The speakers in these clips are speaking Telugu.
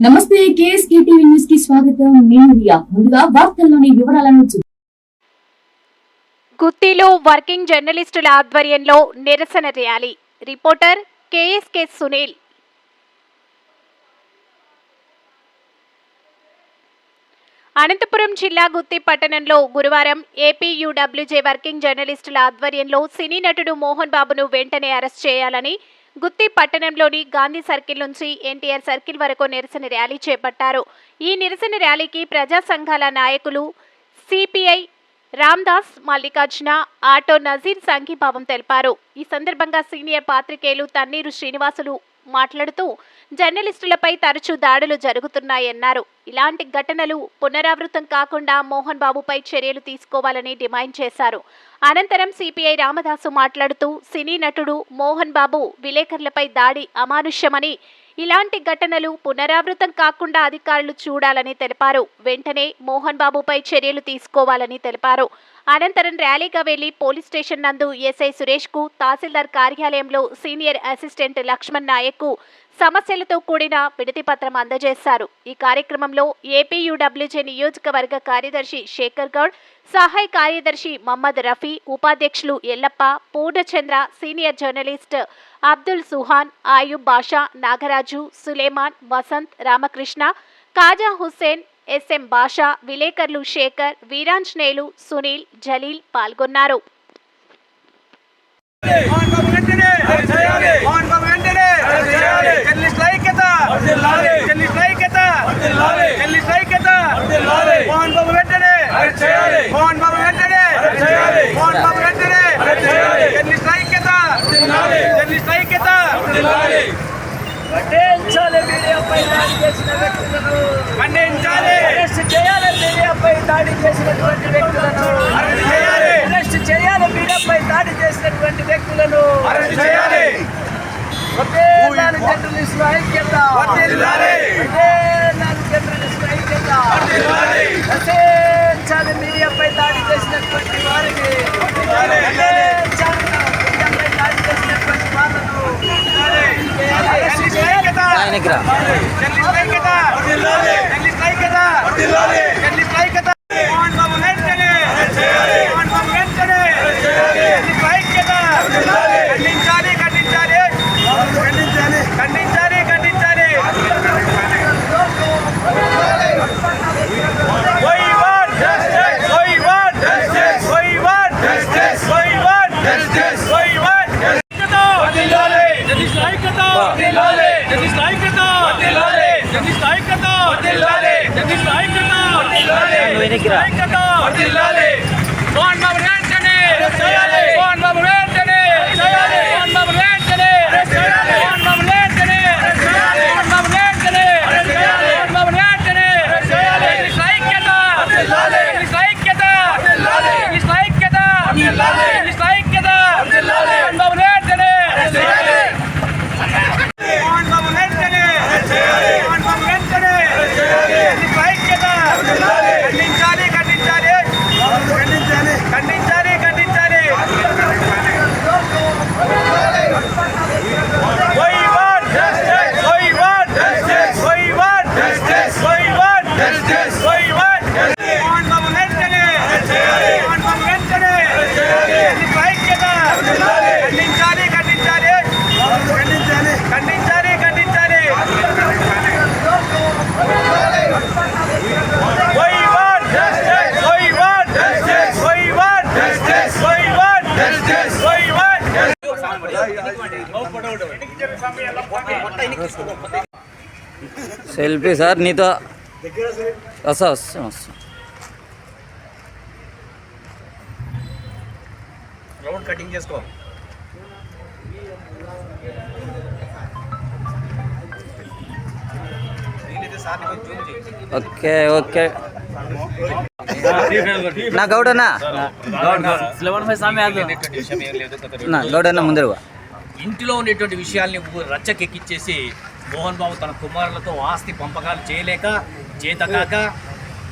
నమస్తే కేఎస్కే టీవీ న్యూస్కి స్వాగతం. నేను రియా. ముందుగా వార్తల్లోని వివరాలను గుత్తిలో వర్కింగ్ జర్నలిస్టుల ఆధ్వర్యంలో నిరసన rally. Reporter KSK Sunil. Anantapuram జిల్లా గుత్తి పట్టణంలో గురువారం ఏపీయూడబ్ల్యూజే వర్కింగ్ జర్నలిస్టుల ఆధ్వర్యంలో సినీ నటుడు మోహన్ బాబును వెంటనే అరెస్ట్ చేయాలని గుత్తి పట్టణంలోని గాంధీ సర్కిల్ నుంచి ఎన్టీఆర్ సర్కిల్ వరకు నిరసన ర్యాలీ చేపట్టారు. ఈ నిరసన ర్యాలీకి ప్రజా సంఘాల నాయకులు సిపిఐ రామ్దాస్ మల్లికార్జున ఆటో నజీర్ సంఘీభావం తెలిపారు. ఈ సందర్భంగా సీనియర్ పాత్రికేయులు తన్నీరు శ్రీనివాసులు మాట్లాడుతూ జర్నలిస్టులపై తరచూ దాడులు జరుగుతున్నాయన్నారు. ఇలాంటి ఘటనలు పునరావృతం కాకుండా మోహన్ బాబుపై చర్యలు తీసుకోవాలని డిమాండ్ చేశారు. అనంతరం సిపిఐ రామదాసు మాట్లాడుతూ సినీ నటుడు మోహన్ బాబు విలేకరులపై దాడి అమానుష్యమని ఇలాంటి ఘటనలు పునరావృతం కాకుండా అధికారులు చూడాలని తెలిపారు. వెంటనే మోహన్ బాబుపై చర్యలు తీసుకోవాలని తెలిపారు. అనంతరం ర్యాలీగా వెళ్ళి పోలీస్ స్టేషన్ నందు ఎస్ఐ సురేష్కు తహసీల్దార్ కార్యాలయంలో సీనియర్ అసిస్టెంట్ లక్ష్మణ్ నాయక్కు సమస్యలతో కూడిన విడతి పత్రం అందజేశారు. ఈ కార్యక్రమంలో ఏపీయూడబ్ల్యూజే నియోజకవర్గ కార్యదర్శి శేఖర్ గౌడ్ సహాయ కార్యదర్శి మహమ్మద్ రఫీ ఉపాధ్యక్షులు Yellappa Purnachandra senior journalist Abdul Suhan Ayub Basha Nagaraju Suleman Vasant Ramakrishna Khaja Hussain SM Basha విలేకరులు శేఖర్ వీరాంజనేయులు సునీల్ జలీల్ పాల్గొన్నారు మోహన్ బాబు వెంటనే మోహన్ బాబు వెంటనే జర్నలిస్ట్ ఐక్యత జర్నలిస్ట్ ఐక్యత జర్నలిస్ట్ ఐక్యత మోహన్ బాబు వెంటనే మోహన్ బాబు వెంటనే. మోహన్ బాబు వెంటనే. జర్నలిస్ట్ ఐక్యత జర్నలిస్ట్ ఐక్యత ఖండించాలి మీడియాపై దాడి చేసిన వ్యక్తులను. ఖండించాలి అరెస్ట్ చేయాలి మీడియాపై దాడి చేసినటువంటి వ్యక్తులను. అరెస్ట్ చేయాలి. అరెస్ట్ చేయాలి మీడియాపై దాడి చేసినటువంటి వ్యక్తులను. అరెస్ట్ చేయాలి. ఒకే నాలుగు జర్నలిస్టుల ఐక్యత. ఒకే సెల్ఫీ సార్ నీతో. వస్తా వస్తా వస్తా. రౌండ్ కటింగ్ చేసుకో. Okay okay. నా గౌడన్నా గౌడన్న ముందర ఇంటిలో ఉండేటువంటి విషయాల్ని రచ్చకెక్కిచ్చేసి మోహన్ బాబు తన కుమారులతో ఆస్తి పంపకాలు చేయలేక చేతకాక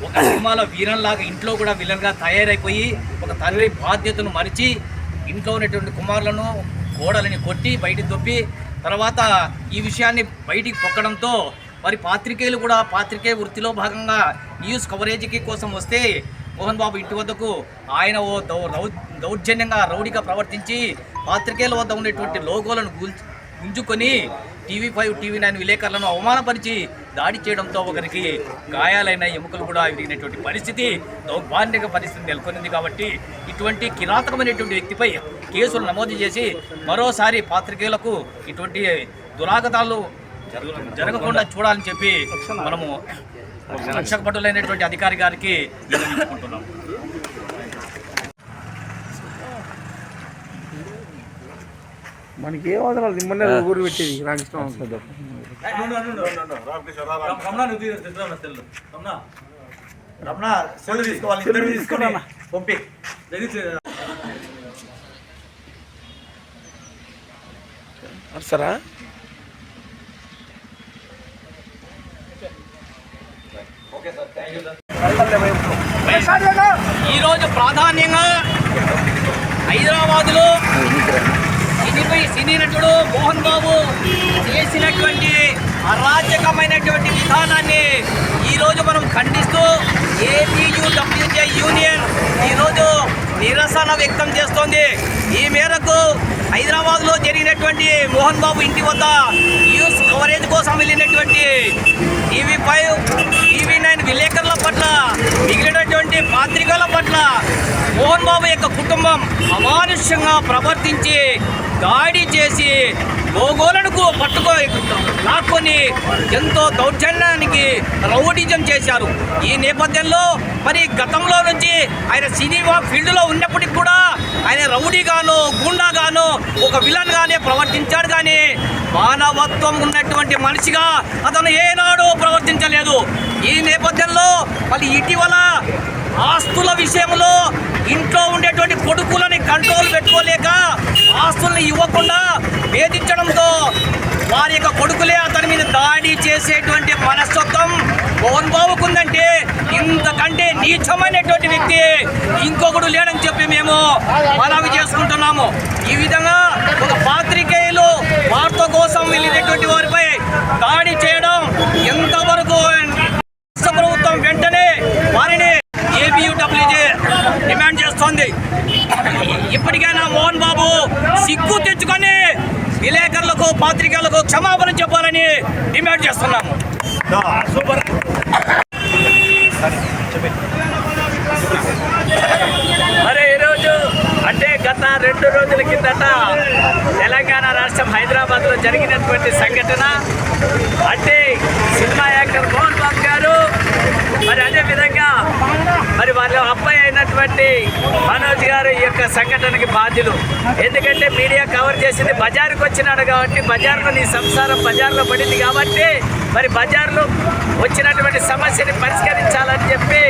ఒక సినిమాలో వీరంలాగా ఇంట్లో కూడా విలన్గా తయారైపోయి ఒక తండ్రి బాధ్యతను మరిచి ఇంట్లో ఉన్నటువంటి కుమారులను కోడలని కొట్టి బయటికి దొప్పి తర్వాత ఈ విషయాన్ని బయటికి పొక్కడంతో మరి పాత్రికేయులు కూడా పాత్రికేయ వృత్తిలో భాగంగా న్యూస్ కవరేజీకి కోసం వస్తే మోహన్ బాబు ఇంటి వద్దకు ఆయన ఓ దౌ రౌ దౌర్జన్యంగా రౌడీగా ప్రవర్తించి పాత్రికేయుల వద్ద ఉన్నటువంటి లోగోలను గుంజుకొని టీవీ ఫైవ్ టీవీ నైన్ విలేకరులను అవమానపరిచి దాడి చేయడంతో ఒకరికి గాయాలైన ఎముకలు కూడా విరిగినటువంటి పరిస్థితి దౌర్భాగ్య పరిస్థితి నెలకొనింది కాబట్టి ఇటువంటి కిరాతకమైనటువంటి వ్యక్తిపై కేసులు నమోదు చేసి మరోసారి పాత్రికేయులకు ఇటువంటి దురాగతాలు జరగకుండా చూడాలని చెప్పి మనము రక్షక భటులైనటువంటి అధికారి గారికి విన్నవించుకుంటున్నాం. మనకి ఏ అవసరాలు నిమ్మనే ఊరు పెట్టేది నాకు ఇష్టం ఉంటుంది రమణ తీసుకోవాలి పంపి. సరా ఈరోజు ప్రాధాన్యంగా హైదరాబాదులో సినీపై సినీ నటుడు మోహన్ బాబు చేసినటువంటి అరాచకమైనటువంటి విధానాన్ని ఈరోజు మనం ఖండిస్తూ ఏపీయూడబ్ల్యూజే యూనియన్ ఈరోజు నిరసన వ్యక్తం చేస్తోంది. ఈ మేరకు హైదరాబాద్లో జరిగినటువంటి మోహన్ బాబు ఇంటి వద్ద న్యూస్ కవరేజ్ కోసం వెళ్ళినటువంటి టీవీ ఫైవ్ పట్ల మిగిలినటువంటి పాత్రికల పట్ల మోహన్ బాబు యొక్క కుటుంబం అమానుష్యంగా ప్రవర్తించి దాడి చేసి లోగోలను పట్టుకో లాక్కొని ఎంతో దౌర్జన్యానికి రౌడిజం చేశారు. ఈ నేపథ్యంలో మరి గతంలో నుంచి ఆయన సినిమా ఫీల్డ్లో ఉన్నప్పటికి కూడా ఆయన రౌడీగాను గూండాగాను ఒక విలన్ గానే ప్రవర్తించాడు కానీ మానవత్వం ఉన్నటువంటి మనిషిగా అతను ఏనాడు ప్రవర్తించలేదు. ఈ నేపథ్యంలో మళ్ళీ ఇటీవల ఆస్తుల విషయంలో ఇంట్లో ఉండేటువంటి కొడుకులని కంట్రోల్ పెట్టుకోలేక ఆస్తుల్ని ఇవ్వకుండా వేధించడంతో వారి యొక్క కొడుకులే అతని మీద దాడి చేసేటువంటి మనస్తత్వం మోహన్ బాబుకుందంటే ఇంతకంటే నీచమైనటువంటి వ్యక్తి ఇంకొకడు లేడని చెప్పి మేము మనవి చేసుకుంటున్నాము. ఈ విధంగా ఒక పాత్రికేయులు వార్త కోసం వెళ్ళినటువంటి వారిపై దాడి చేయడం ఎంతవరకు రాష్ట్ర ప్రభుత్వం వెంటనే వారిని ఏపీయూడబ్ల్యూజే డిమాండ్ చేస్తోంది ఇప్పటికైనా మోహన్ బాబు సిగ్గు తెచ్చుకొని విలేకరులకు పాత్రికలకు క్షమాపణ చెప్పాలని డిమాండ్ చేస్తున్నాము మరి ఈరోజు అంటే గత రెండు రోజుల కిందట తెలంగాణ రాష్ట్రం హైదరాబాద్లో జరిగినటువంటి సంఘటన. అంటే సినిమా యాక్టర్ మోహన్ బాబు గారు మరి అదే విధంగా మరి వాళ్ళ అబ్బాయి అయినటువంటి మనోజ్ గారు ఈ యొక్క సంఘటనకి బాధ్యులు. ఎందుకంటే మీడియా కవర్ చేసింది బజారుకు వచ్చినాడు కాబట్టి బజార్లో నీ సంసారం బజార్లో పడింది కాబట్టి మరి బజార్లో వచ్చినటువంటి సమస్యని పరిష్కరించాలని చెప్పి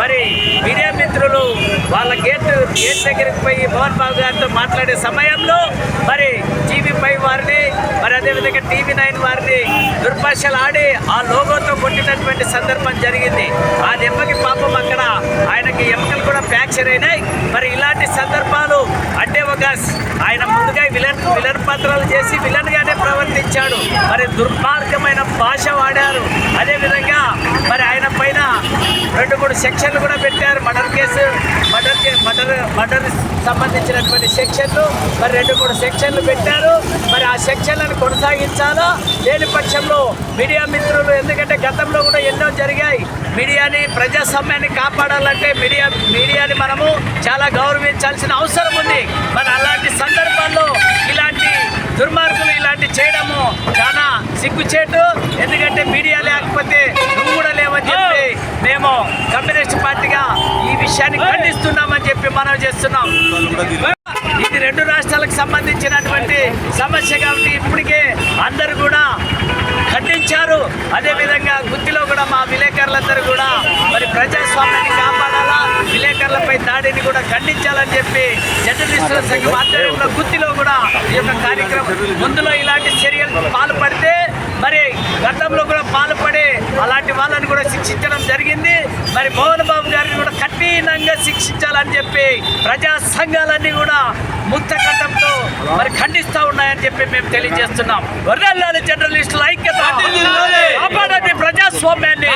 మరి మీడియా మిత్రులు వాళ్ళ గేట్ గేట్ దగ్గరికి పోయి మోహన్ బాబు గారితో మాట్లాడే సమయంలో మరి టీవీ ఫైవ్ వారిని మరి అదేవిధంగా టీవీ నైన్ వారిని దుర్భాషలు ఆడి ఆ లోగో కొట్టినటువంటి సందర్భం జరిగింది. ఆ దెబ్బకి పాపం అక్కడ ఆయనకి ఎముకలు కూడా ఫ్రాక్చర్ అయినాయి. మరి ఇలాంటి సందర్భాలు అంటే ఒక ఆయన ముందుగా విలన్ విలన్ పాత్రలు చేసి విలన్ గానే ప్రవర్తించాడు. మరి దుర్మార్గమైన భాష వాడారు. అదేవిధంగా రెండు మూడు సెక్షన్లు కూడా పెట్టారు. Murder case murder murder murder సంబంధించినటువంటి సెక్షన్లు. మరి రెండు మూడు సెక్షన్లు పెట్టారు. మరి ఆ సెక్షన్లను కొనసాగించాలో? లేని పక్షంలో మీడియా మిత్రులు ఎందుకంటే గతంలో కూడా ఎన్నో జరిగాయి. మీడియాని ప్రజాస్వామ్యాన్ని కాపాడాలంటే మీడియా మీడియాని మనము చాలా గౌరవించాల్సిన అవసరం ఉంది. మరి అలాంటి సందర్భాల్లో ఇలాంటి దుర్మార్గులు ఇలాంటి చేయడము చాలా సిగ్గుచేటు. ఎందుకంటే మీడియా లేకపోతే నువ్వు కూడా లేవని చెప్పి మేము కమ్యూనిస్ట్ పార్టీగా ఈ విషయాన్ని ఖండిస్తున్నామని చెప్పి మనం చేస్తున్నాం. ఇది రెండు రాష్ట్రాలకు సంబంధించినటువంటి సమస్య కాబట్టి ఇప్పటికే అందరూ కూడా ఖండించారు. అదేవిధంగా గుత్తిలో కూడా మా విలేకరులందరూ కూడా మరి ప్రజాస్వామ్యాన్ని కాపాడాలా విలేకరులపై దాడిని కూడా ఖండించాలని చెప్పి జర్నలిస్టుల సంఘం ఆధ్వర్యంలో గుత్తిలో కూడా ఈ యొక్క కార్యక్రమం. ముందులో ఇలాంటి చర్యలు పాల్పడితే మరి గతంలో కూడా పాల్పడి అలాంటి వాళ్ళని కూడా శిక్షించడం జరిగింది. మరి మోహన్ బాబు గారిని కూడా కఠినంగా శిక్షించాలని చెప్పి ప్రజా సంఘాలన్నీ కూడా ముక్తకంఠంతో మరి ఖండిస్తూ ఉన్నాయని చెప్పి మేము తెలియజేస్తున్నాం. వర్రెల్లాలి జర్నలిస్టుల ఐక్యత ప్రజాస్వామ్యాన్ని.